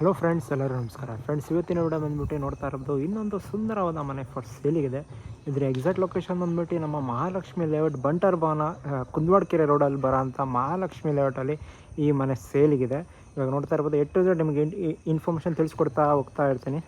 Hello friends, ಎಲ್ಲರೂ ನಮಸ್ಕಾರ. Friends, ಇವತ್ತಿನ ವಿಡಿಯೋ ಬಂದ್ಬಿಟ್ಟು ನೋಡ್ತಾ ಇರೋದು ಇನ್ನೊಂದು ಸುಂದರವಾದ ಮನೆ ಫಾರ್ ಸೇಲಿಗಿದೆ ಇದ್ರ ಎಕ್ಸಾಕ್ಟ್ ಲೊಕೇಶನ್ ಬಂದ್ಬಿಟ್ಟು ನಮ್ಮ ಮಹಾಲಕ್ಷ್ಮಿ ಲೇಔಟ್ ಬಂಟರ್ ಭವನ ಕುಂದವಾಡ್ಕೆರೆ ರೋಡಲ್ಲಿ ಬರೋ ಅಂತ ಮಹಾಲಕ್ಷ್ಮಿ ಲೇಔಟಲ್ಲಿ ಈ ಮನೆ ಸೇಲಿಗಿದೆ ಇವಾಗ ನೋಡ್ತಾ ಇರ್ಬೋದು ಎಟ್ಟು ನಿಮಗೆ ಇನ್ಫಾರ್ಮೇಷನ್ ತಿಳಿಸ್ಕೊಡ್ತಾ ಹೋಗ್ತಾ ಇರ್ತೀನಿ.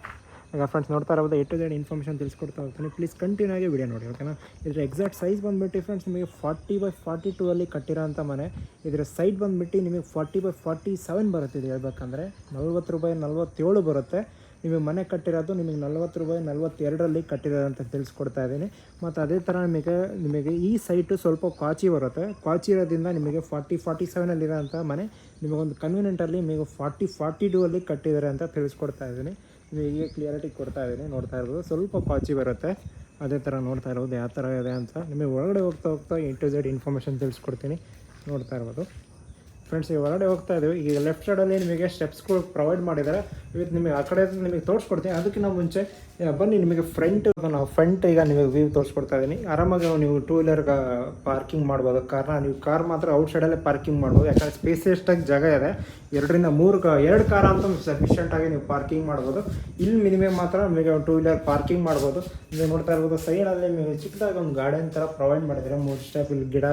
ಈಗ ಫ್ರೆಂಡ್ಸ್ ನೋಡ್ತಾ ಇರೋದು ಟು ಇನ್ಫಾರ್ಮೇಷನ್ ತಿಳಿಸ್ಕೊಡ್ತಾ ಹೋಗ್ತೀನಿ. ಪ್ಲೀಸ್ ಕಂಟಿನ್ಯೂ ಆಗಿ ವಿಡಿಯೋ ನೋಡಿ ಓಕೆನಾ ಇದರ ಎಕ್ಸಾಕ್ಟ್ ಸೈಜ್ ಬಂದುಬಿಟ್ಟು ಫ್ರೆಂಡ್ಸ್ ನಿಮಗೆ ಫಾರ್ಟಿ ಬೈ ಫಾರ್ಟಿ ಟೂ ಅಲ್ಲಿ ಅಂಥ ಮನೆ. ಇದರ ಸೈಡ್ ಬಂದುಬಿಟ್ಟು ನಿಮಗೆ ಫಾರ್ಟಿ ಬೈ ಫಾರ್ಟಿ ಸೆವೆನ್ ಬರುತ್ತೆ ಇದು ಹೇಳ್ಬೇಕಂದ್ರೆ. ನಲ್ವತ್ತು ರೂಪಾಯಿ ನಲ್ವತ್ತೇಳು ಬರುತ್ತೆ. ನಿಮಗೆ ಮನೆ ಕಟ್ಟಿರೋದು ನಿಮಗೆ ನಲ್ವತ್ತು ರೂಪಾಯಿ ನಲ್ವತ್ತೆರಡರಲ್ಲಿ ಕಟ್ಟಿರೋದು ಅಂತ ತಿಳಿಸ್ಕೊಡ್ತಾ ಇದ್ದೀನಿ. ಮತ್ತು ಅದೇ ಥರ ನಿಮಗೆ ನಿಮಗೆ ಈ ಸೈಟು ಸ್ವಲ್ಪ ಕ್ವಾಚಿ ಬರುತ್ತೆ. ಕ್ವಾಚಿ ಇರೋದ್ರಿಂದ ನಿಮಗೆ ಫಾರ್ಟಿ ಫಾರ್ಟಿ ಸೆವೆನಲ್ಲಿರೋಂಥ ಮನೆ ನಿಮಗೊಂದು ಕನ್ವೀನಿಯೆಂಟಲ್ಲಿ ನಿಮಗೆ ಫಾರ್ಟಿ ಫಾರ್ಟಿ ಟೂ ಅಲ್ಲಿ ಕಟ್ಟಿದ್ದಾರೆ ಅಂತ ತಿಳಿಸ್ಕೊಡ್ತಾ ಇದ್ದೀನಿ. ನಿಮಗೆ ಹೀಗೆ ಕ್ಲಿಯರಿಟಿ ಕೊಡ್ತಾ ಇದ್ದೀನಿ, ನೋಡ್ತಾ ಇರ್ಬೋದು ಸ್ವಲ್ಪ ಪಾಚಿ ಬರುತ್ತೆ. ಅದೇ ಥರ ನೋಡ್ತಾ ಇರ್ಬೋದು ಯಾವ ಥರ ಇದೆ ಅಂತ. ನಿಮಗೆ ಒಳಗಡೆ ಹೋಗ್ತಾ ಹೋಗ್ತಾ ಇಂಟು ಝೆಡ್ ಇನ್ಫಾರ್ಮೇಷನ್ ತಿಳಿಸ್ಕೊಡ್ತೀನಿ. ನೋಡ್ತಾ ಇರ್ಬೋದು ಫ್ರೆಂಡ್ಸ್ ಈಗ ಹೊರಗಡೆ ಹೋಗ್ತಾ ಇದ್ದೀವಿ ಈಗ ಲೆಫ್ಟ್ ಸೈಡಲ್ಲಿ ನಿಮಗೆ ಸ್ಟೆಪ್ಸ್ಗಳು ಪ್ರೊವೈಡ್ ಮಾಡಿದ್ದಾರೆ. ಇವತ್ತು ನಿಮಗೆ ಆ ಕಡೆ ನಿಮಗೆ ತೋರಿಸ್ಕೊಡ್ತೀನಿ. ಅದಕ್ಕಿಂತ ಮುಂಚೆ ಬನ್ನಿ, ನಿಮಗೆ ಫ್ರಂಟ್ ನಾವು. ಫ್ರಂಟ್ ಈಗ ನಿಮಗೆ ವ್ಯೂ ತೋರಿಸ್ಕೊಡ್ತಾ ಇದ್ದೀನಿ ಆರಾಮಾಗಿ ನೀವು ಟೂ ವೀಲರ್ ಪಾರ್ಕಿಂಗ್ ಮಾಡ್ಬೋದು. ಕಾರ್ನ ನೀವು ಕಾರ್ ಮಾತ್ರ ಔಟ್ ಸೈಡಲ್ಲೇ ಪಾರ್ಕಿಂಗ್ ಮಾಡ್ಬೋದು. ಯಾಕಂದರೆ ಸ್ಪೇಸಿಯಸ್ಟಾಗಿ ಜಾಗ ಇದೆ. ಎರಡರಿಂದ ಮೂರು ಕ ಎರಡು ಕಾರ ಅಂತ ಸಫಿಷಿಯೆಂಟಾಗಿ ನೀವು ಪಾರ್ಕಿಂಗ್ ಮಾಡ್ಬೋದು. ಇಲ್ಲಿ ಮಿನಿಮಮ್ ಮಾತ್ರ ನಿಮಗೆ ಟೂ ವೀಲರ್ ಪಾರ್ಕಿಂಗ್ ಮಾಡ್ಬೋದು. ನೀವು ನೋಡ್ತಾ ಇರ್ಬೋದು ಸೈಡಲ್ಲಿ ನೀವು ಚಿಕ್ಕದಾಗಿ ಒಂದು ಗಾರ್ಡನ್ ಥರ ಪ್ರೊವೈಡ್ ಮಾಡಿದರೆ ಮೂರು ಸ್ಟೆಪ್ ಇಲ್ಲಿ ಗಿಡ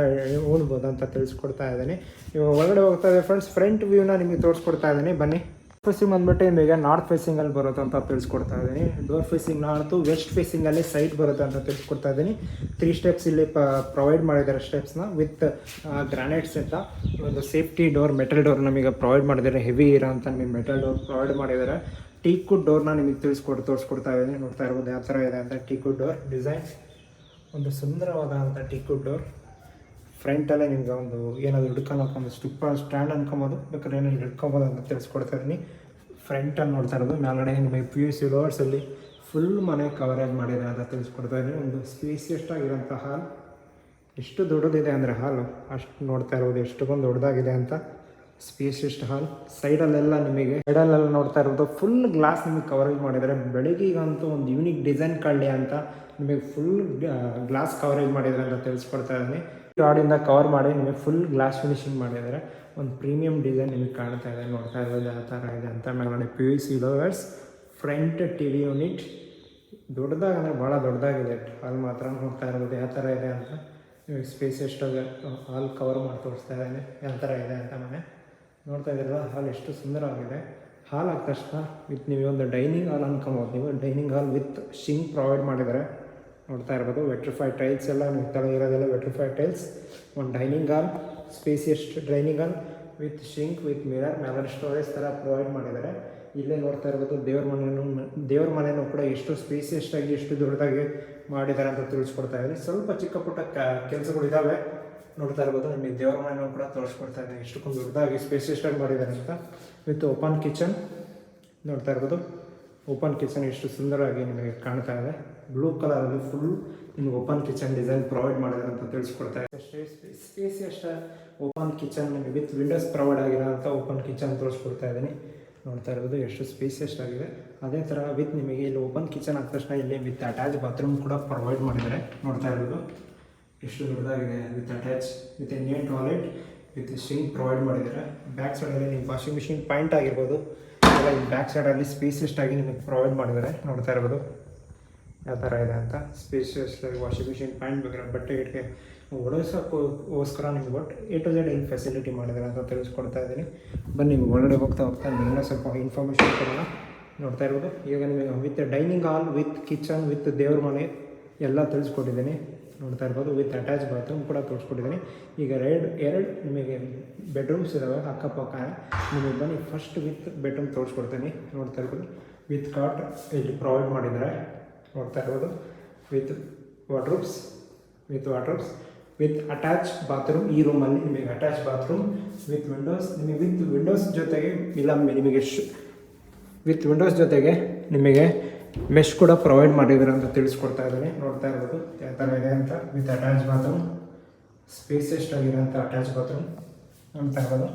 ಉಣ್ಬೋದು ಅಂತ ತಿಳಿಸ್ಕೊಡ್ತಾ ಇದ್ದೀನಿ ಇವಾಗ ಒಳಗಡೆ ಹೋಗ್ತಾ ಇದೆ ಫ್ರೆಂಡ್ಸ್ ಫ್ರಂಟ್ ವ್ಯೂನ ನಿಮಗೆ ತೋರಿಸ್ಕೊಡ್ತಾ ಇದ್ದೀನಿ ಬನ್ನಿ ಫೇಸಿಂಗ್ ಬಂದ್ಬಿಟ್ಟು ನಿಮಗೆ ನಾರ್ತ್ ಫೇಸಿಂಗಲ್ಲಿ ಬರುತ್ತೆ ಅಂತ ತಿಳಿಸ್ಕೊಡ್ತಾ ಇದ್ದೀನಿ. ಡೋರ್ ಫೇಸಿಂಗ್ ನಾರ್ತು ವೆಸ್ಟ್ ಫೇಸಿಂಗಲ್ಲಿ ಸೈಟ್ ಬರುತ್ತೆ ಅಂತ ತಿಳಿಸ್ಕೊಡ್ತಾ ಇದ್ದೀನಿ. ತ್ರೀ ಸ್ಟೆಪ್ಸ್ ಇಲ್ಲಿ ಪ್ರೊವೈಡ್ ಮಾಡಿದ್ದಾರೆ ಸ್ಟೆಪ್ಸ್ನ ವಿತ್ ಗ್ರಾನೈಟ್ಸ್ ಅಂತ ಒಂದು ಸೇಫ್ಟಿ ಡೋರ್ ಮೆಟಲ್ ಡೋರ್ ನಮಗೆ ಪ್ರೊವೈಡ್ ಮಾಡಿದ್ದಾರೆ. ಹೆವಿ ಇರೋ ಅಂತ ನಿಮಗೆ ಮೆಟಲ್ ಡೋರ್ ಪ್ರೊವೈಡ್ ಮಾಡಿದ್ದಾರೆ. ಟೀಕುಡ್ ಡೋರ್ನ ನಿಮಗೆ ತಿಳಿಸ್ಕೊಟ್ಟು ತೋರಿಸ್ಕೊಡ್ತಾ ಇದ್ದೀನಿ. ನೋಡ್ತಾ ಇರ್ಬೋದು ಯಾವ ಥರ ಇದೆ ಅಂತ. ಟೀಕುಡ್ ಡೋರ್ ಡಿಸೈನ್ ಒಂದು ಸುಂದರವಾದಂಥ ಟೀಕುಡ್ ಡೋರ್ ಫ್ರಂಟಲ್ಲೇ ನಿಮ್ಗೆ ಒಂದು ಏನಾದರೂ ಹಿಡ್ಕೊಂಡು ಹಾಕೊಂಡು ಸ್ಟಿಪ್ ಸ್ಟ್ಯಾಂಡ್ ಅನ್ಕೊಬೋದು. ಬೇಕಾದ್ರೆ ಏನಾದ್ರು ಹಿಡ್ಕೊಬೋದು ಅಂತ ತಿಳಿಸ್ಕೊಡ್ತಾ ಇದ್ದೀನಿ. ಫ್ರಂಟಲ್ಲಿ ನೋಡ್ತಾ ಇರೋದು. ಮೇಲ್ಗಡೆ ನಿಮಗೆ ಪಿ ಯು ಸಿ ಲೋವರ್ಸಲ್ಲಿ ಫುಲ್ ಮನೆ ಕವರೇಜ್ ಮಾಡಿದೆ ಅಂತ ತಿಳಿಸ್ಕೊಡ್ತಾ ಇದ್ದೀನಿ. ಒಂದು ಸ್ಪೇಸಿಯಸ್ಟ್ ಆಗಿರೋಂಥ ಹಾಲ್ ಎಷ್ಟು ದೊಡ್ಡದಿದೆ ಅಂದರೆ ಹಾಲು ಅಷ್ಟು ನೋಡ್ತಾ ಇರೋದು ಎಷ್ಟೊಂದು ದೊಡ್ಡದಾಗಿದೆ ಅಂತ ಸ್ಪೇಸಿಯಸ್ಟ್ ಹಾಲ್ ಸೈಡಲ್ಲೆಲ್ಲ ನಿಮಗೆ ಸೈಡಲ್ಲೆಲ್ಲ ನೋಡ್ತಾ ಇರೋದು ಫುಲ್ ಗ್ಲಾಸ್ ನಿಮಗೆ ಕವರೇಜ್ ಮಾಡಿದ್ದಾರೆ. ಬೆಳಗ್ಗೆಗಂತೂ ಒಂದು ಯೂನಿಕ್ ಡಿಸೈನ್ ಕಳ್ಳಿ ಅಂತ ನಿಮಗೆ ಫುಲ್ ಗ್ಲಾಸ್ ಕವರೇಜ್ ಮಾಡಿದ್ದಾರೆ ಅಂತ ತಿಳಿಸ್ಕೊಡ್ತಾ ಇದ್ದೀನಿ. ರಾಡಿಂದ ಕವರ್ ಮಾಡಿ ನಿಮಗೆ ಫುಲ್ ಗ್ಲಾಸ್ ಫಿನಿಶಿಂಗ್ ಮಾಡಿದರೆ ಒಂದು ಪ್ರೀಮಿಯಂ ಡಿಸೈನ್ ನಿಮಗೆ ಕಾಣ್ತಾ ಇದೆ. ನೋಡ್ತಾ ಇರೋದು ಯಾವ ಥರ ಇದೆ ಅಂತ. ಮೇಲ್ಗಡೆ P U C louvers front T V unit ದೊಡ್ಡದಾಗ ಅಂದರೆ ಭಾಳ ದೊಡ್ಡದಾಗಿದೆ. ಹಾಲ್ ಮಾತ್ರ ನೋಡ್ತಾ ಇರ್ಬೋದು ಯಾವ ಥರ ಇದೆ ಅಂತ. ನಿಮಗೆ ಸ್ಪೇಸ್ ಎಷ್ಟಾಗ ಹಾಲ್ ಕವರ್ ಮಾಡಿ ತೋರಿಸ್ತಾ ಇದ್ದಾನೆ. ಯಾವ ಥರ ಇದೆ ಅಂತ ಮನೆ. ನೋಡ್ತಾ ಇದ್ದೀರಲ್ಲ ಹಾಲ್ ಎಷ್ಟು ಸುಂದರವಾಗಿದೆ. ಹಾಲ್ ಆದ ತಕ್ಷಣ ವಿತ್ ನೀವು ಒಂದು ಡೈನಿಂಗ್ ಹಾಲ್ ಅನ್ಕೊಬೋದು. ನೀವು dining hall with sink provide ಮಾಡಿದ್ದಾರೆ ನೋಡ್ತಾ ಇರ್ಬೋದು. ವೆಟ್ರಿಫೈಡ್ ಟೈಲ್ಸ್ ಎಲ್ಲ ತಲೆ ಇರೋದೆಲ್ಲ ವೆಟ್ರಿಫೈಡ್ ಟೈಲ್ಸ್ ಒಂದು dining hall spacious dining hall with sink with mirror mallard storage ಥರ ಪ್ರೊವೈಡ್ ಮಾಡಿದ್ದಾರೆ. ಇಲ್ಲೇ ನೋಡ್ತಾ ಇರ್ಬೋದು ದೇವ್ರ ಮನೆಯೂ ದೇವ್ರ ಮನೆಯೂ ಕೂಡ ಎಷ್ಟು ಸ್ಪೇಸಿಯಸ್ಟ್ ಆಗಿ, ಎಷ್ಟು ದೊಡ್ಡದಾಗಿ ಮಾಡಿದ್ದಾರೆ ಅಂತ ತಿಳಿಸ್ಕೊಡ್ತಾ ಇದ್ದೀನಿ. ಸ್ವಲ್ಪ ಚಿಕ್ಕ ಪುಟ್ಟ ಕೆಲಸಗಳು ಇದಾವೆ. ನೋಡ್ತಾ ಇರ್ಬೋದು ನಿಮಗೆ ದೇವ್ರ ಮನೆಯೂ ಕೂಡ ತೋರಿಸ್ಕೊಡ್ತಾ ಇದ್ದೀನಿ. ಎಷ್ಟಕ್ಕೊಂದು ದೊಡ್ಡದಾಗಿ ಸ್ಪೇಸಿಯಸ್ಟಾಗಿ ಮಾಡಿದ್ದಾರೆ ಅಂತ. ವಿತ್ ಓಪನ್ ಕಿಚನ್ ನೋಡ್ತಾ ಇರ್ಬೋದು. ಓಪನ್ ಕಿಚನ್ ಎಷ್ಟು ಸುಂದರವಾಗಿ ನಿಮಗೆ ಕಾಣ್ತಾ ಇದೆ. ಬ್ಲೂ ಕಲರಲ್ಲಿ ಫುಲ್ ನಿಮ್ಗೆ ಓಪನ್ ಕಿಚನ್ ಡಿಸೈನ್ ಪ್ರೊವೈಡ್ ಮಾಡಿದ್ದಾರೆ ಅಂತ ತಿಳಿಸ್ಕೊಡ್ತಾ ಇದೆ. ಸ್ಪೇಸ್ ಅಷ್ಟೇ ಓಪನ್ ಕಿಚನ್ ನಿಮಗೆ ವಿತ್ ವಿಂಡೋಸ್ ಪ್ರೊವೈಡ್ ಆಗಿರೋಂಥ ಓಪನ್ ಕಿಚನ್ ತೋರಿಸ್ಕೊಡ್ತಾ ಇದ್ದೀನಿ. ನೋಡ್ತಾ ಇರೋದು ಎಷ್ಟು ಸ್ಪೇಸಿಯಸ್ಟ್ ಆಗಿದೆ. ಅದೇ ಥರ ವಿತ್ ನಿಮಗೆ ಇಲ್ಲಿ ಓಪನ್ ಕಿಚನ್ ಆದ ತಕ್ಷಣ ಇಲ್ಲಿ ವಿತ್ ಅಟ್ಯಾಚ್ ಬಾತ್ರೂಮ್ ಕೂಡ ಪ್ರೊವೈಡ್ ಮಾಡಿದ್ದಾರೆ. ನೋಡ್ತಾ ಇರೋದು ಎಷ್ಟು ದೊಡ್ಡದಾಗಿದೆ with attach with Indian toilet with sink provide ಮಾಡಿದ್ದಾರೆ. ಬ್ಯಾಕ್ ಸೈಡಲ್ಲಿ ನಿಮ್ಮ ವಾಷಿಂಗ್ ಮಿಷಿನ್ ಪಾಯಿಂಟ್ ಆಗಿರ್ಬೋದು. ಎಲ್ಲ ಈ ಬ್ಯಾಕ್ ಸೈಡಲ್ಲಿ ಸ್ಪೇಸಿಯಸ್ಟಾಗಿ ನಿಮಗೆ ಪ್ರೊವೈಡ್ ಮಾಡಿದ್ದಾರೆ. ನೋಡ್ತಾ ಇರ್ಬೋದು. ಯಾವ ಥರ ಇದೆ ಅಂತ. ಸ್ಪೇಸಿಯಸ್ಟಾಗಿ ವಾಷಿಂಗ್ ಮಿಷಿನ್ ಪ್ಯಾಂಟ್ ಬೇಕಾದ್ರೆ ಬಟ್ಟೆ ಗಿಟ್ಟೆ ಒಡಿಸೋಕ್ಕೋಸ್ಕರ ನಿಮ್ಗೆ ಒಟ್ಟು ಎ ಟು ಝೆಡ್ ಏನು ಫೆಸಿಲಿಟಿ ಮಾಡಿದ್ದಾರೆ ಅಂತ ತಿಳಿಸ್ಕೊಡ್ತಾ ಇದ್ದೀನಿ. ಬನ್ನಿ, ನಿಮ್ಗೆ ಒಳಗಡೆ ಹೋಗ್ತಾ ಹೋಗ್ತಾ ನಿಮ್ಮನ್ನ ಸ್ವಲ್ಪ ಇನ್ಫಾರ್ಮೇಷನ್ ಕೊಡೋಣ. ನೋಡ್ತಾ ಇರ್ಬೋದು. ಈಗ ನಿಮಗೆ with dining hall with kitchen with ದೇವ್ರ ಮನೆ ಎಲ್ಲ ತಿಳಿಸ್ಕೊಟ್ಟಿದ್ದೀನಿ. ನೋಡ್ತಾ ಇರ್ಬೋದು ವಿತ್ ಅಟ್ಯಾಚ್ ಬಾತ್ರೂಮ್ ಕೂಡ ತೋರಿಸ್ಕೊಟ್ಟಿದ್ದೀನಿ. ಈಗ ಎರಡು ಎರಡು ನಿಮಗೆ ಬೆಡ್ರೂಮ್ಸ್ ಇದ್ದಾವೆ ಅಕ್ಕಪಕ್ಕ. ನಿಮಗೆ ಬನ್ನಿ ಫಸ್ಟ್ ವಿತ್ ಬೆಡ್ರೂಮ್ ತೋರಿಸ್ಕೊಡ್ತೀನಿ. ನೋಡ್ತಾ ಇರ್ಬೋದು ವಿತ್ ಕಾಟ್ ಇಲ್ಲಿ ಪ್ರೊವೈಡ್ ಮಾಡಿದ್ದಾರೆ ನೋಡ್ತಾ ಇರ್ಬೋದು with wardrobes with wardrobes with attach bathroom ಈ ರೂಮಲ್ಲಿ ನಿಮಗೆ ಅಟ್ಯಾಚ್ ಬಾತ್ರೂಮ್ ವಿತ್ ವಿಂಡೋಸ್ ನಿಮಗೆ ವಿತ್ ವಿಂಡೋಸ್ ಜೊತೆಗೆ, ಇಲ್ಲ, ನಿಮಗೆ ವಿತ್ ವಿಂಡೋಸ್ ಜೊತೆಗೆ ನಿಮಗೆ ಮೆಶ್ ಕೂಡ ಪ್ರೊವೈಡ್ ಮಾಡಿದ್ದಾರೆ ಅಂತ ತಿಳಿಸ್ಕೊಡ್ತಾ ಇದ್ದೀನಿ ನೋಡ್ತಾ ಇರ್ಬೋದು ಯಾವ ಥರ ಇದೆ ಅಂತ. ವಿತ್ ಅಟ್ಯಾಚ್ ಬಾತ್ರೂಮ್ ಸ್ಪೇಸೆಸ್ಟ್ ಆಗಿರೋಂಥ ಅಟ್ಯಾಚ್ ಬಾತ್ರೂಮ್ ಅಂತ ಇರ್ಬೋದು.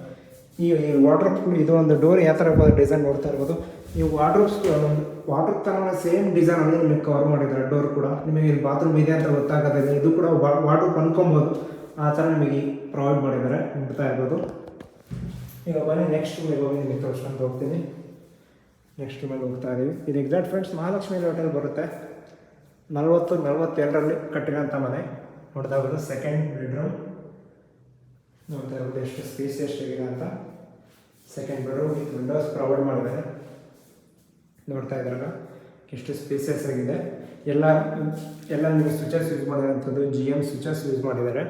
ಈ ವಾಟ್ರ್ ಇದು ಒಂದು ಡೋರ್ ಯಾವ ಥರ ಡಿಸೈನ್ ನೋಡ್ತಾ ಇರ್ಬೋದು. ಈ ವಾಟ್ರೂಬ್ಸ್ ವಾಟರ್ ಥರ ಸೇಮ್ ಡಿಸೈನ್ ಅಲ್ಲಿ ನಿಮಗೆ ಕವರ್ ಮಾಡಿದ್ದಾರೆ ಡೋರ್ ಕೂಡ. ನಿಮಗೆ ಇಲ್ಲಿ ಬಾತ್ರೂಮ್ ಇದೆ ಅಂತ ಗೊತ್ತಾಗೋದಿಲ್ಲ ಇದು ಕೂಡ ವಾಟರ್ ಅನ್ಕೊಬೋದು. ಆ ಥರ ನಿಮಗೆ ಪ್ರೊವೈಡ್ ಮಾಡಿದ್ದಾರೆ. ನೋಡ್ತಾ ಇರ್ಬೋದು. ಈಗ ಬನ್ನಿ ನೆಕ್ಸ್ಟ್ ನಿಮಗೆ ಹೋಗಿ ನಿಮಗೆ ತೋರಿಸ್ಕೊಂಡು ಹೋಗ್ತೀನಿ. ನೆಕ್ಸ್ಟ್ ಮೇಲೆ ಹೋಗ್ತಾ ಇದೀವಿ ಇದು ಎಕ್ಸಾಕ್ಟ್ ಫ್ರೆಂಡ್ಸ್ ಮಹಾಲಕ್ಷ್ಮಿ ಹೋಟೆಲ್ ಬರುತ್ತೆ. ನಲ್ವತ್ತು, ನಲ್ವತ್ತೆರಡರಲ್ಲಿ ಕಟ್ಟಿರೋಂಥ ಮನೆ. ನೋಡ್ತಾ ಇರೋದು ಸೆಕೆಂಡ್ ಬೆಡ್ರೂಮ್ ನೋಡ್ತಾ ಇರೋದು ಎಷ್ಟು ಸ್ಪೇಸ್ ಎಷ್ಟಾಗಿದೆ ಅಂತ. Second bedroom with windows provide ಮಾಡಿದ್ದಾರೆ. ನೋಡ್ತಾ ಇದ್ರಲ್ಲ, ಎಷ್ಟು ಸ್ಪೇಸಸ್ ಆಗಿದೆ. ಎಲ್ಲ ಎಲ್ಲ ನಿಮಗೆ ಸ್ವಿಚಸ್ ಯೂಸ್ ಮಾಡಿರೋಂಥದ್ದು ಜಿ ಎಂ ಸ್ವಿಚಸ್ ಯೂಸ್ ಮಾಡಿದ್ದಾರೆ.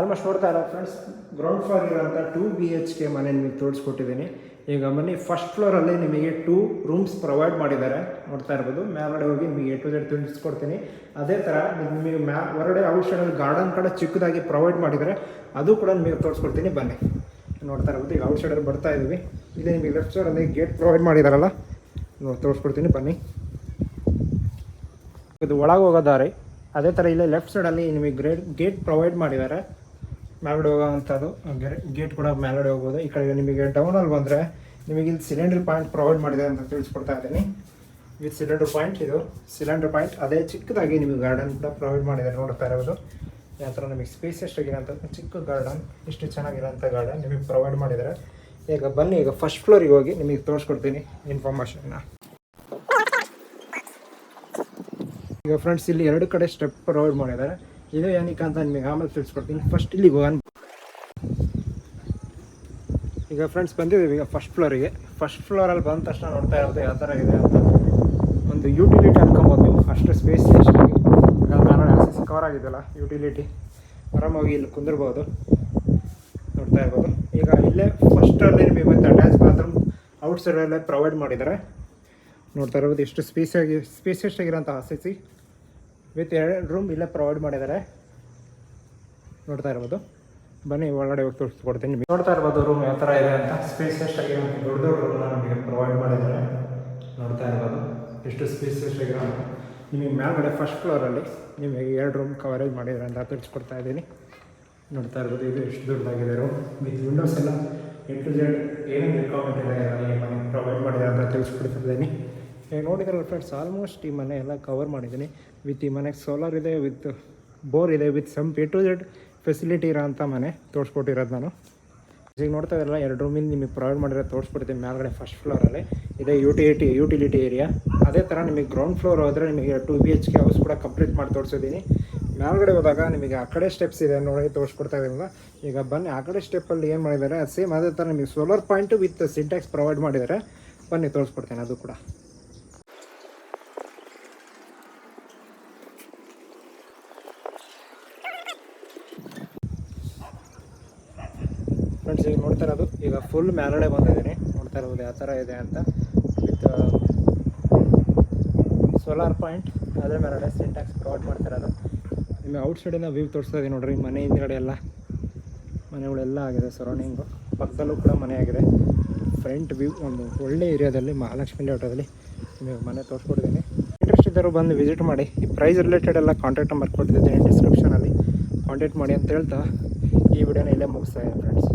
ಆಲ್ಮೋಸ್ಟ್ ನೋಡ್ತಾ ಇರೋ ಫ್ರೆಂಡ್ಸ್ ಗ್ರೌಂಡ್ ಫ್ಲೋರ್ ಇರೋಂಥ ಟೂ ಬಿ ಎಚ್ ಕೆ ಮನೆ ನಿಮಗೆ ತೋರಿಸ್ಕೊಟ್ಟಿದ್ದೀನಿ. ಈಗ ಬನ್ನಿ ಫಸ್ಟ್ ಫ್ಲೋರಲ್ಲಿ ನಿಮಗೆ ಟೂ ರೂಮ್ಸ್ ಪ್ರೊವೈಡ್ ಮಾಡಿದ್ದಾರೆ. ನೋಡ್ತಾ ಇರ್ಬೋದು, ಮೇಲ್ಗಡೆ ಹೋಗಿ ನಿಮಗೆ ಟು ಜೆಡ್ ತಿಳಿಸ್ಕೊಡ್ತೀನಿ ಅದೇ ಥರ ನಿಮಗೆ ಮ್ಯಾ ಹೊರಗಡೆ ಸೈಡಲ್ಲಿ ಗಾರ್ಡನ್ ಕಡೆ ಚಿಕ್ಕದಾಗಿ ಪ್ರೊವೈಡ್ ಮಾಡಿದ್ದಾರೆ. ಅದು ಕೂಡ ನಿಮಗೆ ತೋರಿಸ್ಕೊಡ್ತೀನಿ, ಬನ್ನಿ. ನೋಡ್ತಾ ಇರ್ಬೋದು, ಈಗ ಸೈಡಲ್ಲಿ ಬರ್ತಾ ಇದ್ದೀವಿ. ಇಲ್ಲಿ ನಿಮಗೆ ಲೆಫ್ಟ್ ಸೈಡಲ್ಲಿ ಗೇಟ್ ಪ್ರೊವೈಡ್ ಮಾಡಿದಾರಲ್ಲ, ನೋಡಿ ತೋರಿಸ್ಕೊಡ್ತೀನಿ, ಬನ್ನಿ. ಇದು ಒಳಗೆ ಹೋಗೋ ದಾರಿ. ಅದೇ ಥರ ಇಲ್ಲೇ ಲೆಫ್ಟ್ ಸೈಡಲ್ಲಿ ನಿಮಗೆ ಗ್ರೇಟ್ ಗೇಟ್ ಪ್ರೊವೈಡ್ ಮಾಡಿದ್ದಾರೆ. ಮೇಲ್ಗಡೆ ಹೋಗೋವಂಥದ್ದು ಗೇಟ್ ಕೂಡ ಮೇಲ್ಗಡೆ ಹೋಗ್ಬೋದು. ಈ ಕಡೆ ನಿಮಗೆ ಡೌನಲ್ಲಿ ಬಂದರೆ ನಿಮಗೆ ಇಲ್ಲಿ ಸಿಲಿಂಡರ್ ಪಾಯಿಂಟ್ ಪ್ರೊವೈಡ್ ಮಾಡಿದೆ ಅಂತ ತಿಳಿಸ್ಕೊಡ್ತಾ ಇದ್ದೀನಿ. ವಿತ್ ಸಿಲಿಂಡರ್ ಪಾಯಿಂಟ್ ಇದು ಸಿಲಿಂಡರ್ ಪಾಯಿಂಟ್ ಅದೇ ಚಿಕ್ಕದಾಗಿ ನಿಮಗೆ ಗಾರ್ಡನ್ ಕೂಡ ಪ್ರೊವೈಡ್ ಮಾಡಿದ್ದಾರೆ ನೋಡ್ತಾ ಇರೋದು. ಯಾವ ಥರ ನಿಮಗೆ ಸ್ಪೇಸ್ ಎಷ್ಟಾಗಿರೋಂಥ ಚಿಕ್ಕ ಗಾರ್ಡನ್ ಎಷ್ಟು ಚೆನ್ನಾಗಿರೋಂಥ ಗಾರ್ಡನ್ ನಿಮಗೆ ಪ್ರೊವೈಡ್ ಮಾಡಿದ್ದಾರೆ. ಈಗ ಬನ್ನಿ, ಈಗ ಫಸ್ಟ್ ಫ್ಲೋರಿಗೆ ಹೋಗಿ ನಿಮಗೆ ತೋರಿಸ್ಕೊಡ್ತೀನಿ ಇನ್ಫಾರ್ಮೇಷನ್ನ ಈಗ ಫ್ರೆಂಡ್ಸ್ ಇಲ್ಲಿ ಎರಡು ಕಡೆ ಸ್ಟೆಪ್ ಪ್ರೊವೈಡ್ ಮಾಡಿದ್ದಾರೆ. ಇದು ಏನಕ್ಕೆ ಅಂತ ನಿಮಗೆ ಆಮೇಲೆ ತಿಳಿಸ್ಕೊಡ್ತೀನಿ. ಫಸ್ಟ್ ಇಲ್ಲಿಗೆ ಹೋಗೋಣ. ಈಗ ಫ್ರೆಂಡ್ಸ್ ಬಂದಿದ್ದೀವಿ ಈಗ ಫಸ್ಟ್ ಫ್ಲೋರಿಗೆ ಫಸ್ಟ್ ಫ್ಲೋರಲ್ಲಿ ಬಂದ ತಕ್ಷಣ ನೋಡ್ತಾ ಇರೋದು ಯಾವ ಥರ ಇದೆ ಅಂತ. ಒಂದು ಯುಟಿಲಿಟಿ ಅನ್ಕೊಬೋದು ನೀವು. ಫಸ್ಟ್ ಸ್ಪೇಸ್ ಎಷ್ಟಾಗಿ ನಾನು ಆಕ್ಸೆಸ್ ಕವರ್ ಆಗಿದೆಯಲ್ಲ ಯುಟಿಲಿಟಿ ಆರಾಮಾಗಿ ಇಲ್ಲಿ ಕುಂದಿರ್ಬೋದು. ನೋಡ್ತಾ ಇರ್ಬೋದು. ಈಗ ಇಲ್ಲೇ ಫಸ್ಟಲ್ಲಿ ನಿಮಗೆ ಮತ್ತೆ ಅಟ್ಯಾಚ್ ಬಾತ್ರೂಮ್ ಔಟ್ ಸೈಡಲ್ಲೇ ಪ್ರೊವೈಡ್ ಮಾಡಿದ್ದಾರೆ. ನೋಡ್ತಾ ಇರ್ಬೋದು, ಎಷ್ಟು ಸ್ಪೇಸಿಯಾಗಿ ಸ್ಪೇಸಿಯಸ್ಟಾಗಿರೋಂಥ ಸ್ಪೇಸಿಯಸ್ ಆಗಿರೋಂಥ ಆರ್ ಸಿ ಸಿ? ವಿತ್ ಎರಡು ರೂಮ್ ಇಲ್ಲೇ ಪ್ರೊವೈಡ್ ಮಾಡಿದ್ದಾರೆ ನೋಡ್ತಾ ಇರ್ಬೋದು. ಬನ್ನಿ, ಒಳಗಡೆ ಹೋಗಿ ತೋರಿಸ್ಕೊಡ್ತೀನಿ ನಿಮಗೆ. ನೋಡ್ತಾ ಇರ್ಬೋದು ರೂಮ್ ಯಾವ ಥರ ಇದೆ ಅಂತ. ಸ್ಪೇಸಿಯಸ್ ಆಗಿ ದೊಡ್ಡ ದೊಡ್ಡ ರೂಮ್ನ ನಮಗೆ ಪ್ರೊವೈಡ್ ಮಾಡಿದ್ದಾರೆ ನೋಡ್ತಾ ಇರ್ಬೋದು. ಎಷ್ಟು ಸ್ಪೇಸಿಯಸ್ ಆಗಿರೋ ನಿಮಗೆ ಮೇಲ್ಗಡೆ ಫಸ್ಟ್ ಫ್ಲೋರಲ್ಲಿ ನಿಮಗೆ ಎರಡು ರೂಮ್ ಕವರೇಜ್ ಮಾಡಿದ್ದಾರೆ ಅಂತ ತಿಳಿಸ್ಕೊಡ್ತಾ ಇದ್ದೀನಿ. ನೋಡ್ತಾ ಇರ್ಬೋದು, ಇದು ಎಷ್ಟು ದೊಡ್ಡದಾಗಿದೆ ರೂಮ್ ವಿತ್ ವಿಂಡೋಸ್ ಎಲ್ಲ ಎ ಟು ಜೆಡ್ ಏನೇನು ರಿಕ್ವೈರ್ಮೆಂಟ್ ಇದೆ ಪ್ರೊವೈಡ್ ಮಾಡಿದ್ದಾರೆ ಅಂತ ತಿಳಿಸ್ಕೊಡ್ತಿದ್ದೀನಿ ಈಗ ನೋಡಿದ್ರಲ್ಲ ಫ್ರೆಂಡ್ಸ್ ಆಲ್ಮೋಸ್ಟ್ ಈ ಮನೆ ಎಲ್ಲ ಕವರ್ ಮಾಡಿದ್ದೀನಿ. ವಿತ್ ಈ ಮನೆಗೆ ಸೋಲಾರ್ ಇದೆ ವಿತ್ ಬೋರ್ ಇದೆ with some P to Z facility ಇರೋ ಅಂತ ಮನೆ ತೋರಿಸ್ಕೊಟ್ಟಿರೋದು ನಾನು. ಈಗ ನೋಡ್ತಾ ಇರಲ್ಲ ಎರಡು ರೂಮಿಂದ ನಿಮಗೆ ಪ್ರೊವೈಡ್ ಮಾಡಿರೋ ತೋರಿಸ್ಬಿಡ್ತೀನಿ ಮೇಲ್ಗಡೆ ಫಸ್ಟ್ ಫ್ಲೋರಲ್ಲಿ ಇದೆ ಯುಟಿಲಿಟಿ ಯುಟಿಲಿಟಿ ಏರಿಯಾ ಅದೇ ಥರ ನಿಮಗೆ ಗ್ರೌಂಡ್ ಫ್ಲೋರ್ ಹೋದರೆ ನಿಮಗೆ two B H K house ಕೂಡ ಕಂಪ್ಲೀಟ್ ಮಾಡಿ ತೋರಿಸಿದ್ದೀನಿ. ಮೇಲ್ಗಡೆ ಹೋದಾಗ ನಿಮಗೆ ಆ ಕಡೆ ಸ್ಟೆಪ್ಸ್ ಇದೆ ನೋಡಿ ತೋರಿಸ್ಕೊಡ್ತಾ ಇದ್ದೀನಲ್ಲ. ಈಗ ಬನ್ನಿ, ಆ ಕಡೆ ಸ್ಟೆಪ್ಪಲ್ಲಿ ಏನು ಮಾಡಿದ್ದಾರೆ? ಸೇಮ್ ಅದೇ ಥರ ನಿಮಗೆ solar point with Sintex provide ಮಾಡಿದ್ದಾರೆ. ಬನ್ನಿ, ತೋರಿಸ್ಕೊಡ್ತೇನೆ ಅದು ಕೂಡ ಫ್ರೆಂಡ್ಸ್ ಈಗ ನೋಡ್ತಾ ಇರೋದು ಈಗ ಫುಲ್ ಮೇಲ್ಗಡೆ ಬಂದಿದ್ದೀನಿ. ನೋಡ್ತಾ ಇರ್ಬೋದು ಯಾವ ಥರ ಇದೆ ಅಂತ. ವಿತ್ ಸೋಲಾರ್ ಪಾಯಿಂಟ್ ಅದರ ಮೇಲ್ಗಡೆ ಸಿಂಟ್ಯಾಕ್ಸ್ ಪ್ರೊವೈಡ್ ಮಾಡ್ತಿರೋದು. ನಿಮಗೆ ಔಟ್ ಸೈಡಿಂದ ವ್ಯೂ ತೋರಿಸ್ತಾ ಇದೀನಿ ನೋಡ್ರಿ, ಮನೆ ಹಿಂದ್ಗಡೆ ಎಲ್ಲ. ಮನೆಗಳೆಲ್ಲ ಆಗಿದೆ ಸರೌಂಡಿಂಗು ಪಕ್ಕದಲ್ಲೂ ಕೂಡ ಮನೆ ಆಗಿದೆ. ಫ್ರಂಟ್ ವ್ಯೂ ಒಂದು ಒಳ್ಳೆ ಏರಿಯಾದಲ್ಲಿ, ಮಹಾಲಕ್ಷ್ಮಿ ಲೇಔಟದಲ್ಲಿ ನಿಮಗೆ ಮನೆ ತೋರಿಸ್ಕೊಡ್ತೀನಿ ಇಂಟ್ರೆಸ್ಟ್ ಇದ್ದರು ಬಂದು ವಿಸಿಟ್ ಮಾಡಿ. ಈ ಪ್ರೈಸ್ ರಿಲೇಟೆಡ್ ಎಲ್ಲ ಕಾಂಟ್ಯಾಕ್ಟ್ ನಂಬರ್ ಕೊಟ್ಟಿದ್ದೀನಿ ಡಿಸ್ಕ್ರಿಪ್ಷನಲ್ಲಿ ಕಾಂಟ್ಯಾಕ್ಟ್ ಮಾಡಿ ಅಂತ ಹೇಳ್ತಾ ಈ ವಿಡಿಯೋನ ಇಲ್ಲೇ ಮುಗಿಸ್ತಾ ಇದ್ದೀನಿ ಫ್ರೆಂಡ್ಸ್